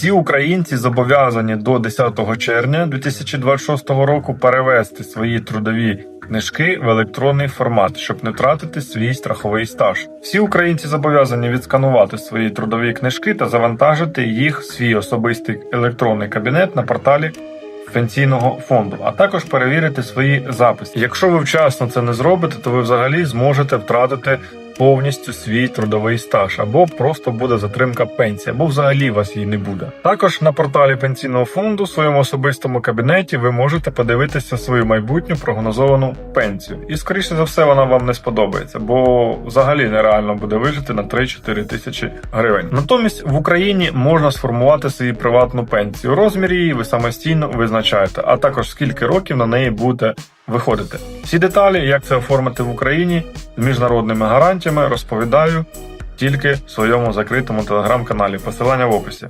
Всі українці зобов'язані до 10 червня 2026 року перевести свої трудові книжки в електронний формат, щоб не втратити свій страховий стаж. Всі українці зобов'язані відсканувати свої трудові книжки та завантажити їх в свій особистий електронний кабінет на порталі пенсійного фонду, а також перевірити свої записи. Якщо ви вчасно це не зробите, то ви взагалі зможете втратити повністю свій трудовий стаж, або просто буде затримка пенсії, або взагалі вас її не буде. Також на порталі пенсійного фонду в своєму особистому кабінеті ви можете подивитися свою майбутню прогнозовану пенсію. І скоріше за все вона вам не сподобається, бо взагалі нереально буде вижити на 3-4 тисячі гривень. Натомість в Україні можна сформувати собі приватну пенсію. Розмір її ви самостійно визначаєте, а також скільки років на неї будете виходити. Всі деталі, як це оформити в Україні з міжнародними гарантіями, розповідаю тільки в своєму закритому телеграм-каналі. Посилання в описі.